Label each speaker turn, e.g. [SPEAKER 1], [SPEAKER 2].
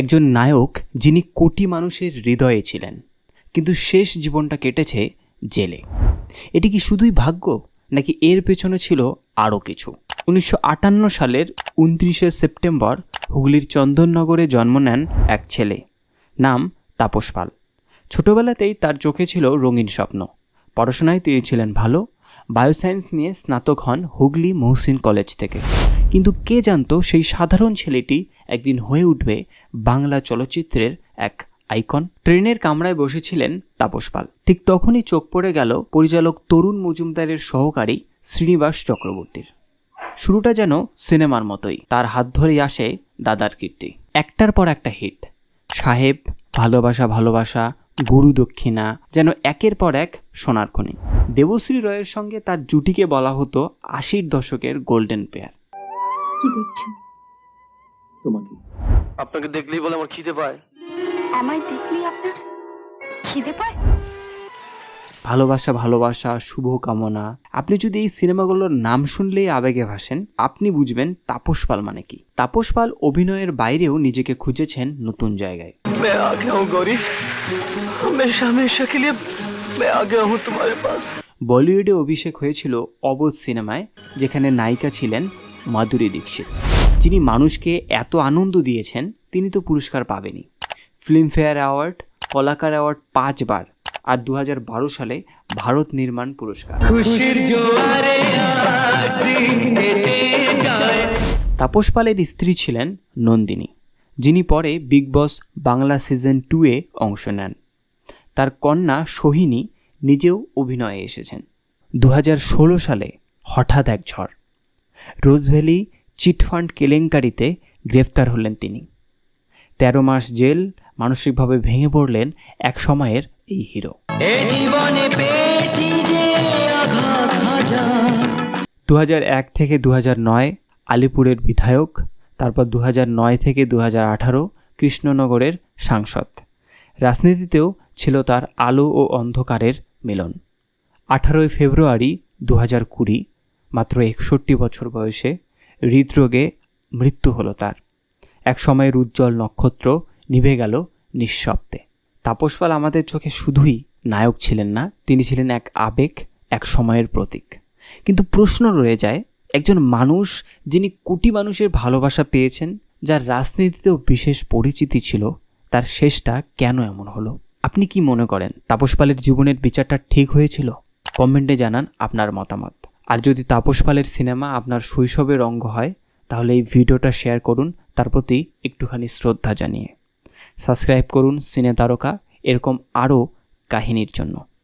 [SPEAKER 1] একজন নায়ক যিনি কোটি মানুষের হৃদয়ে ছিলেন, কিন্তু শেষ জীবনটা কেটেছে জেলে। এটি কি শুধুই ভাগ্য, নাকি এর পেছনে ছিল আরও কিছু? উনিশশো আটান্ন সালের উনত্রিশে সেপ্টেম্বর হুগলির চন্দননগরে জন্ম নেন এক ছেলে, নাম তাপস পাল। ছোটবেলাতেই তার চোখে ছিল রঙিন স্বপ্ন। পড়াশোনায় তিনি ছিলেন ভালো, বায়োসায়েন্স নিয়ে স্নাতক হন হুগলি মহসিন কলেজ থেকে। কিন্তু কে জানতো সেই সাধারণ ছেলেটি একদিন হয়ে উঠবে বাংলা চলচ্চিত্রের এক আইকন? ট্রেনের কামরায় বসেছিলেন তাপস পাল। ঠিক তখনই চোখ পড়ে গেল পরিচালক তরুণ মজুমদারের সহকারী শ্রীনিবাস চক্রবর্তীর। শুরুটা যেন সিনেমার মতোই। তার হাত ধরেই আসে দাদার কীর্তি। একটার পর একটা হিট। সাহেব, ভালোবাসা ভালোবাসা, গুরু দক্ষিণা, যেন একের পর এক সোনার খনি। দেবশ্রী রয়ের সঙ্গে তার জুটিকে বলা হতো আশির দশকের গোল্ডেন পেয়ার।
[SPEAKER 2] কি দেখছ।
[SPEAKER 3] তোমাকে।
[SPEAKER 4] আপনাকে দেখলেই বলে আমার খিদে পায়।
[SPEAKER 2] আমায় দেখলেই আপনার খিদে পায়?
[SPEAKER 1] ভালোবাসা ভালোবাসা শুভকামনা। আপনি যদি এই সিনেমাগুলোর নাম শুনলেই আবেগে ভাসেন আপনি বুঝবেন তাপস পাল মানে কি। তাপস পাল অভিনয়ের বাইরেও নিজেকে খুঁজেছেন নতুন জায়গায়। বলিউডে অভিষেক হয়েছিল অবোধ সিনেমায় যেখানে নায়িকা ছিলেন মাধুরী দীক্ষিত। যিনি মানুষকে এত আনন্দ দিয়েছেন তিনি তো পুরস্কার পাবেনই। ফিল্মফেয়ার অ্যাওয়ার্ড কলাকার অ্যাওয়ার্ড পাঁচবার আর দু বারো সালে ভারত নির্মাণ পুরস্কার। তাপস পালের স্ত্রী ছিলেন নন্দিনী যিনি পরে বিগ বস বাংলা সিজন টুয়ে অংশ নেন। তার কন্যা সোহিনী নিজেও অভিনয়ে এসেছেন। দু হাজার ষোলো সালে হঠাৎ এক ঝড়। রোজভ্যালি চিটফান্ড কেলেঙ্কারিতে গ্রেফতার হলেন তিনি। তেরো মাস জেল মানসিকভাবে ভেঙে পড়লেন এক সময়ের এই হিরো। দু এক থেকে দু নয় আলিপুরের বিধায়ক তারপর দু নয় থেকে দু আঠারো কৃষ্ণনগরের সাংসদ। রাজনীতিতেও ছিল তার আলো ও অন্ধকারের মিলন। আঠারোই ফেব্রুয়ারি দু হাজার কুড়ি মাত্র একষট্টি বছর বয়সে হৃদরোগে মৃত্যু হলো তার। এক সময়ের উজ্জ্বল নক্ষত্র নিভে গেল নিঃশব্দে। তাপসপাল আমাদের চোখে শুধুই নায়ক ছিলেন না, তিনি ছিলেন এক আবেগ, এক সময়ের প্রতীক। কিন্তু প্রশ্ন রয়ে যায়, একজন মানুষ যিনি কোটি মানুষের ভালোবাসা পেয়েছেন, যার রাজনীতিতেও বিশেষ পরিচিতি ছিল, তার শেষটা কেন এমন হলো? আপনি কি মনে করেন, তাপস পালের জীবনের বিচারটা ঠিক হয়েছিল? কমেন্টে জানান আপনার মতামত। আর যদি তাপস পালের সিনেমা আপনার শৈশবের অঙ্গ হয়, তাহলে এই ভিডিওটা শেয়ার করুন, তার প্রতি একটুখানি শ্রদ্ধা জানিয়ে। সাবস্ক্রাইব করুন সিনে তারকা এরকম আরও কাহিনীর জন্য।